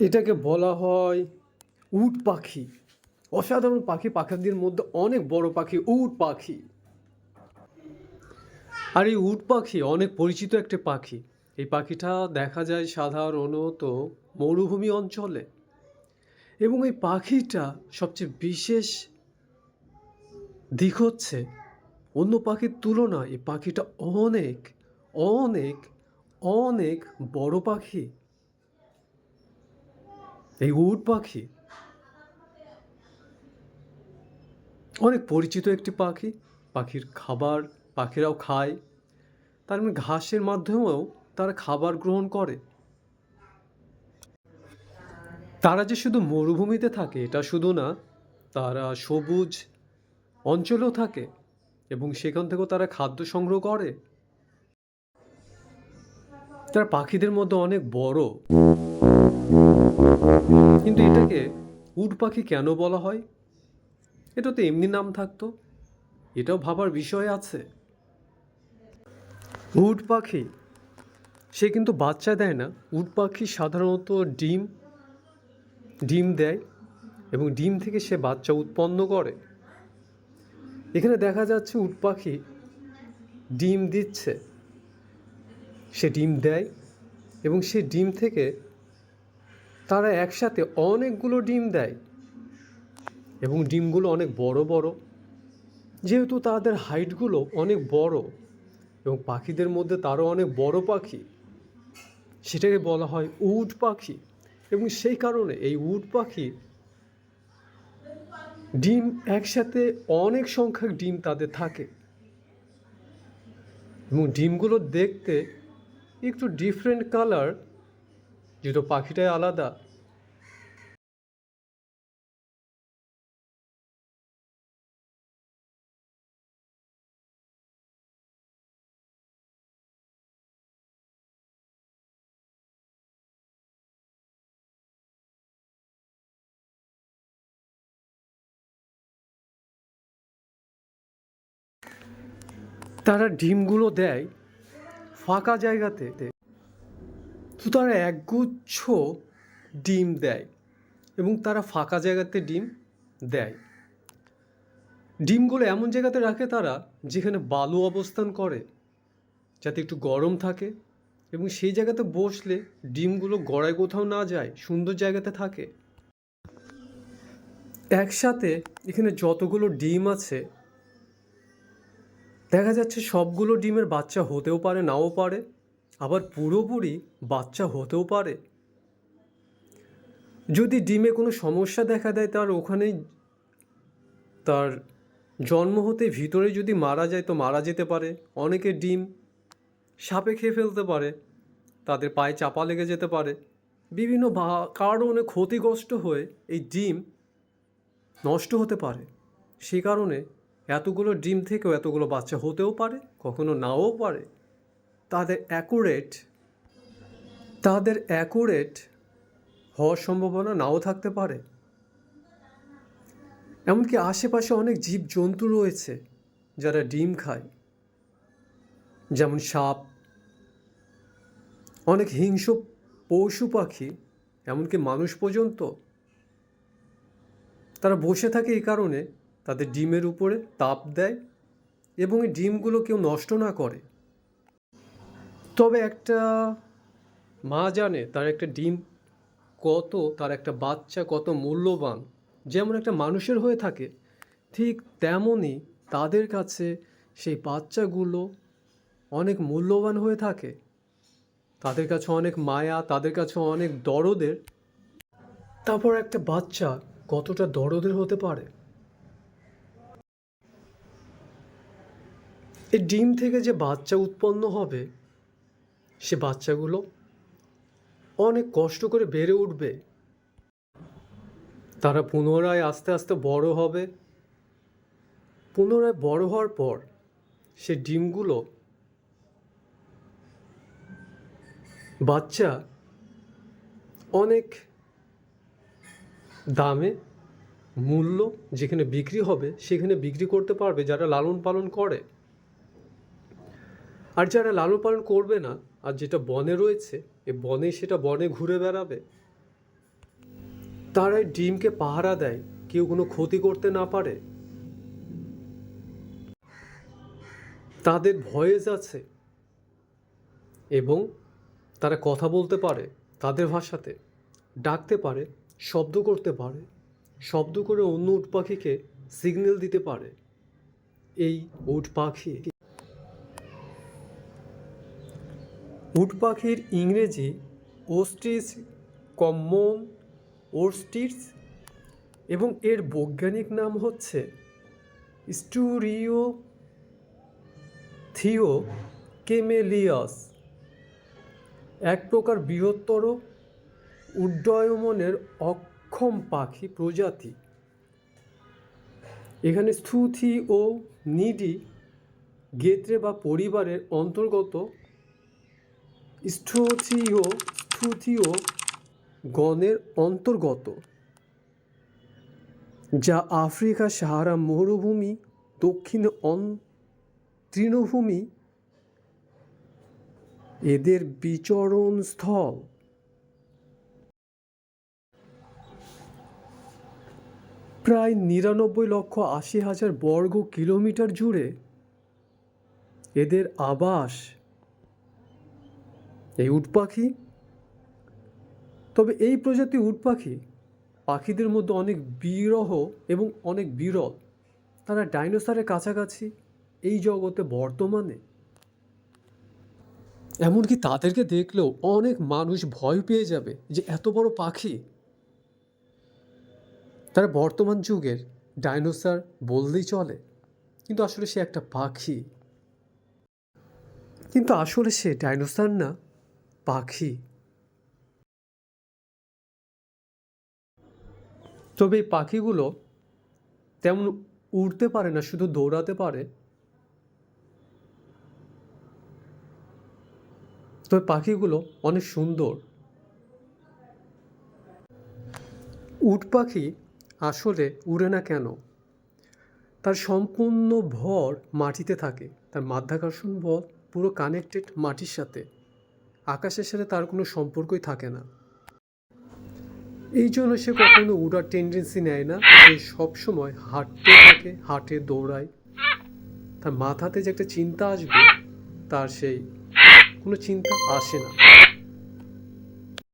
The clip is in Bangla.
এটাকে বলা হয় উট পাখি। অসাধারণ পাখি, পাখিদের মধ্যে অনেক বড় পাখি, উট পাখি। আর এই উট পাখি অনেক পরিচিত একটি পাখি। এই পাখিটা দেখা যায় সাধারণত মরুভূমি অঞ্চলে। এবং এই পাখিটা সবচেয়ে বিশেষ দিক হচ্ছে অন্য পাখির তুলনায়, এই পাখিটা অনেক অনেক অনেক বড় পাখি। এই উট পাখি? অনেক পরিচিত একটি পাখি। পাখির খাবার পাখিরাও খায়। তার মানে ঘাসের মাধ্যমেও তারা খাবার গ্রহণ করে। তারা যে শুধু মরুভূমিতে থাকে, এটা শুধু না, তারা সবুজ অঞ্চলেও থাকে এবং সেখান থেকেও তারা খাদ্য সংগ্রহ করে। তারা পাখিদের মধ্যে অনেক বড়। কিন্তু এটাকে উট পাখি কেন বলা হয়? এটা তো এমনি নাম থাকতো। এটাও ভাবার বিষয় আছে। উট পাখি সে কিন্তু বাচ্চা দেয় না। উট পাখি সাধারণত ডিম ডিম দেয় এবং ডিম থেকে সে বাচ্চা উৎপন্ন করে। এখানে দেখা যাচ্ছে উট পাখি ডিম দিচ্ছে। সে ডিম দেয় এবং সে ডিম থেকে তারা একসাথে অনেকগুলো ডিম দেয়। এবং ডিমগুলো অনেক বড় বড়। যেহেতু তাদের হাইটগুলো অনেক বড় এবং পাখিদের মধ্যে তারও অনেক বড় পাখি, সেটাকে বলা হয় উট পাখি। এবং সেই কারণে এই উট পাখি ডিম একসাথে অনেক সংখ্যক ডিম তাদের থাকে। এবং ডিমগুলো দেখতে একটু ডিফারেন্ট কালার যেহেতু পাখিটাই আলাদা। তারা ডিমগুলো দেয় ফাঁকা জায়গাতে। তো তারা একগুচ্ছ ডিম দেয় এবং তারা ফাঁকা জায়গাতে ডিম দেয়। ডিমগুলো এমন জায়গাতে রাখে তারা যেখানে বালু অবস্থান করে, যাতে একটু গরম থাকে এবং সেই জায়গাতে বসলে ডিমগুলো গড়ায় কোথাও না যায়, সুন্দর জায়গাতে থাকে। একসাথে এখানে যতগুলো ডিম আছে, দেখা যাচ্ছে সবগুলো ডিমের বাচ্চা হতেও পারে, নাও পারে। আবার পুরোপুরি বাচ্চা হতেও পারে। যদি ডিমে কোনো সমস্যা দেখা দেয়, তার ওখানেই তার জন্ম হতে ভিতরে যদি মারা যায়, তো মারা যেতে পারে। অনেকে ডিম সাপে খেয়ে ফেলতে পারে, তাদের পায়ে চাপা লেগে যেতে পারে। বিভিন্ন কারণে ক্ষতিগ্রস্ত হয়ে এই ডিম নষ্ট হতে পারে। সে কারণে এতগুলো ডিম থেকেও এতগুলো বাচ্চা হতেও পারে, কখনো নাও পারে। তাদের অ্যাকুরেট তাদের অ্যাকুরেট হওয়ার সম্ভাবনা নাও থাকতে পারে। এমনকি আশেপাশে অনেক জীব জন্তু রয়েছে যারা ডিম খায়। যেমন সাপ, অনেক হিংস্র পশু পাখি, এমনকি মানুষ পর্যন্ত। তারা বসে থাকে এই কারণে তাদের ডিমের উপরে তাপ দেয় এবং এই ডিমগুলো কেউ নষ্ট না করে। তবে একটা মা জানে তার একটা ডিম কত, তার একটা বাচ্চা কত মূল্যবান। যেমন একটা মানুষের হয়ে থাকে, ঠিক তেমনই তাদের কাছে সেই বাচ্চাগুলো অনেক মূল্যবান হয়ে থাকে। তাদের কাছে অনেক মায়া, তাদের কাছে অনেক দরদের। তারপর একটা বাচ্চা কতটা দরদের হতে পারে? এই ডিম থেকে যে বাচ্চা উৎপন্ন হবে সে বাচ্চাগুলো অনেক কষ্ট করে বেড়ে উঠবে। তারা পুনরায় আস্তে আস্তে বড় হবে। পুনরায় বড় হওয়ার পর সে ডিমগুলো বাচ্চা অনেক দামে মূল্য যেখানে বিক্রি হবে সেখানে বিক্রি করতে পারবে যারা লালন পালন করে। আর যারা লালন পালন করবে না আর যেটা বনে রয়েছে, এ বনে সেটা বনে ঘুরে বেড়াবে। তারা ডিমকে পাহারা দেয়, কেউ কোনো ক্ষতি করতে না পারে। তাদের ভয়েস আছে এবং তারা কথা বলতে পারে তাদের ভাষাতে, ডাকতে পারে, শব্দ করতে পারে, শব্দ করে অন্য উট পাখিকে সিগন্যাল দিতে পারে। এই উট পাখি উট পাখির ইংরেজি ওস্টিস কমন ওস্টিস এবং এর বৈজ্ঞানিক নাম হচ্ছে স্টুরিও থিও কেমেলিয়াস এক প্রকার বৃহত্তর উড্ডয়মনের অক্ষম পাখি প্রজাতি। এখানে স্থুথি ও নিডি, গেত্রে বা পরিবারের অন্তর্গত স্থুথিও স্থুথিও গণের অন্তর্গত, যা আফ্রিকা সাহারা মরুভূমি, দক্ষিণ অন, তৃণভূমি, এদের বিচরণ স্থল। প্রায় নিরানব্বই লক্ষ আশি হাজার বর্গ কিলোমিটার জুড়ে এদের আবাস এই উট পাখি? তবে এই প্রজাতি উট পাখি পাখিদের মধ্যে অনেক বিরহ এবং অনেক বিরল। তারা ডাইনোসরের কাছাকাছি এই জগতে বর্তমানে। এমনকি তাদেরকে দেখলেও অনেক মানুষ ভয় পেয়ে যাবে যে এত বড় পাখি। তারা বর্তমান যুগের ডাইনোসর বললেই চলে, কিন্তু আসলে সে একটা পাখি। কিন্তু আসলে সে ডাইনোসর না। পাখি। তবে এই পাখিগুলো তেমন উড়তে পারে না, শুধু দৌড়াতে পারে। তবে পাখিগুলো অনেক সুন্দর। উট পাখি আসলে উড়ে না কেন? তার সম্পূর্ণ ভর মাটিতে থাকে। তার মাধ্যাকর্ষণ বল পুরো কানেক্টেড মাটির সাথে। আকাশের সাথে তার কোনো সম্পর্কই থাকে না। এই জন্য সে কখনো উড়ার টেন্ডেন্সি নেয় না। সে সবসময় হাঁটতে থাকে, হাঁটে, দৌড়ায়। তার মাথাতে যে একটা চিন্তা আসবে, তার সেই কোনো চিন্তা আসে না।